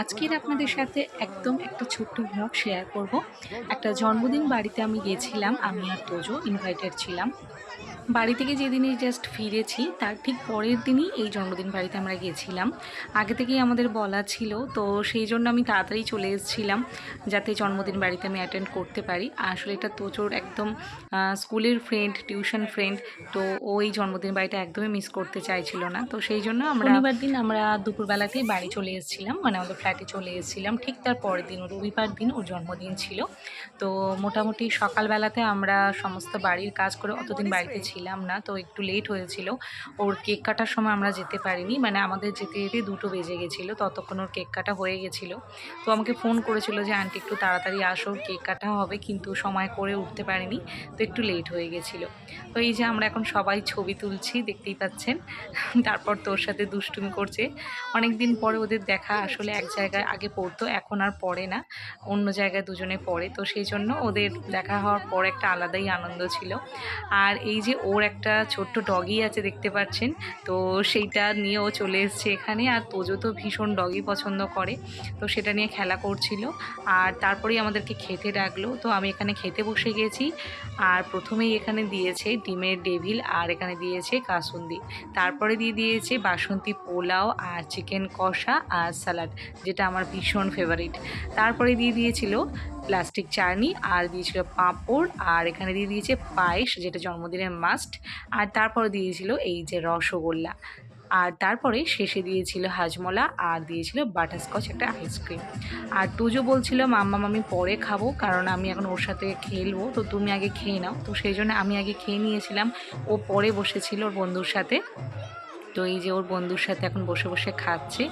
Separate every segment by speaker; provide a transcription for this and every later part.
Speaker 1: আজকের আপনাদের সাথে একদম একটা ছোট্ট ব্লগ শেয়ার করব। একটা জন্মদিন বাড়িতে আমি গিয়েছিলাম, আমি আর তোজো ইনভাইটেড ছিলাম। বাড়ি থেকে যেদিনই জাস্ট ফিরেছি, তার ঠিক পরের দিনই এই জন্মদিন বাড়িতে আমরা গেছিলাম আগে থেকেই আমাদের বলা ছিল, তো সেই জন্য আমি তাড়াতাড়ি চলে এসেছিলাম যাতে জন্মদিন বাড়িতে আমি অ্যাটেন্ড করতে পারি। আসলে এটা তোজোর একদম স্কুলের ফ্রেন্ড টিউশন ফ্রেন্ড তো ও এই জন্মদিন বাড়িটা একদমই মিস করতে চাইছিল না। তো সেই জন্য আমরা শনিবার দিন আমরা দুপুরবেলাতেই বাড়ি চলে এসেছিলাম মানে আমাদের ফ্ল্যাটে চলে এসেছিলাম। ঠিক তার পরের দিন, রবিবার দিন ওর জন্মদিন ছিল। তো মোটামুটি সকালবেলাতে আমরা সমস্ত বাড়ির কাজ করে অতদিন বাড়িতে ছিলাম না, তো একটু লেট হয়েছিল। ওর কেক কাটার সময় আমরা যেতে পারিনি মানে আমাদের যেতে যেতে দুটো বেজে গেছিল, ততক্ষণ ওর কেক কাটা হয়ে গেছিল। তো আমাকে ফোন করেছিল যে আন্টি একটু তাড়াতাড়ি আসো কেক কাটা হবে, কিন্তু সময় করে উঠতে পারিনি, তো একটু লেট হয়ে গেছিল। তো এই যে আমরা এখন সবাই ছবি তুলছি, দেখতেই পাচ্ছেন। তারপর তোর সাথে দুষ্টুমি করছে। অনেক দিন পরে ওদের দেখা আসলে এক জায়গায় আগে পড়তো, এখন আর পড়ে না, অন্য জায়গায় দুজনে পড়ে। তো সেই জন্য ওদের দেখা হওয়ার পর একটা আলাদাই আনন্দ ছিল। আর এই যে ওর একটা ছোট্ট ডগি আছে দেখতে পাচ্ছেন। তো সেইটা নিয়ে ও চলে এসছে এখানে। আর তোজো তো ভীষণ ডগি পছন্দ করে। তো সেটা নিয়ে খেলা করছিল। আর তারপরেই আমাদেরকে খেতে ডাকলো। তো আমি এখানে খেতে বসে গেছি। আর প্রথমেই এখানে দিয়েছে ডিমের ডেভিল আর এখানে দিয়েছে কাসুন্দি। তারপরে দিয়ে দিয়েছে বাসন্তী পোলাও আর চিকেন কষা আর স্যালাড যেটা আমার ভীষণ ফেভারিট তারপরে দিয়ে দিয়েছিল প্লাস্টিক চাটনি, আর দিয়েছিল পাঁপড়, আর এখানে দিয়ে দিয়েছে পায়েস, যেটা জন্মদিনের মাস্ট আর তারপরে দিয়েছিল এই যে রসগোল্লা। আর তারপরে শেষে দিয়েছিল হাজমলা, আর দিয়েছিল বাটারস্কচ একটা আইসক্রিম আর তুজো বলছিল, মাম্মা মামি পরে খাব, কারণ আমি এখন ওর সাথে খেলব, তো তুমি আগে খেয়ে নাও। তো সেই জন্য আমি আগে খেয়ে নিয়েছিলাম। ও পরে বসেছিল ওর বন্ধুর সাথে। তো এই যে ওর বন্ধুর সাথে এখন বসে বসে খাচ্ছে।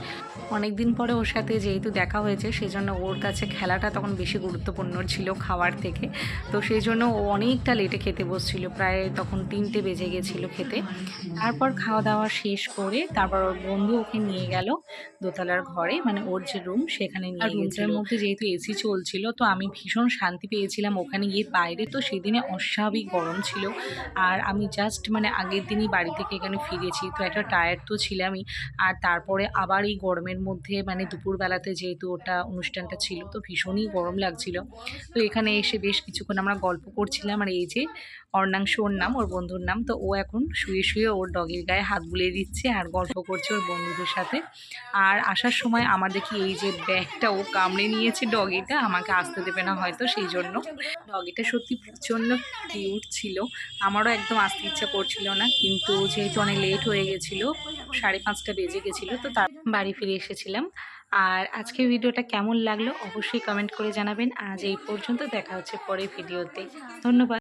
Speaker 1: অনেক দিন পরে ওর সাথে যেহেতু দেখা হয়েছে সেজন্য ওর কাছে খেলাটা তখন বেশি গুরুত্বপূর্ণ ছিল খাওয়ার থেকে। তো সেই জন্য ও অনেকটা লেটে খেতে বসছিল প্রায় তখন তিনটে বেজে গেছিল খেতে। তারপর খাওয়া দাওয়া শেষ করে তারপর ওর বন্ধু ওকে নিয়ে গেল দোতলার ঘরে মানে ওর যে রুম সেখানে নিয়ে রুমটার মধ্যে যেহেতু এসি চলছিল তো আমি ভীষণ শান্তি পেয়েছিলাম ওখানে গিয়ে বাইরে। তো সেদিনে অস্বাভাবিক গরম ছিল। আর আমি জাস্ট মানে আগের দিনই বাড়ি থেকে এখানে ফিরেছি। তো একটা টায়ার্ড তো ছিলামই। আর তারপরে আবার এই গরমের মধ্যে মানে দুপুরবেলাতে যেহেতু ওটা অনুষ্ঠানটা ছিল, তো ভীষণই গরম লাগছিল। তো এখানে এসে বেশ কিছুক্ষণ আমরা গল্প করছিলাম। আর এই যে অর্ণাংশ ওর নাম, ওর বন্ধুর নাম, তো ও এখন শুয়ে শুয়ে ওর ডগের গায়ে হাত বুলিয়ে দিচ্ছে আর গল্প করছে ওর বন্ধুদের সাথে। আর আসার সময় আমার দেখি এই যে ব্যাগটা ও কামড়ে নিয়েছে ডগিটা আমাকে আসতে দেবে না হয়তো সেই জন্য ডগিটা সত্যি প্রচণ্ড কিউট ছিল। আমারও একদম আসতে ইচ্ছা করছিল না, কিন্তু যেহেতু অনেক লেট হয়ে গেছিল, সাড়ে পাঁচটা বেজে গেছিল, তো তার বাড়ি ফিরে এসেছিলাম। আর আজকে ভিডিওটা কেমন লাগল অবশ্যই কমেন্ট করে জানাবেন। আজ এই পর্যন্ত দেখা হচ্ছে পরে ভিডিওতে। ধন্যবাদ।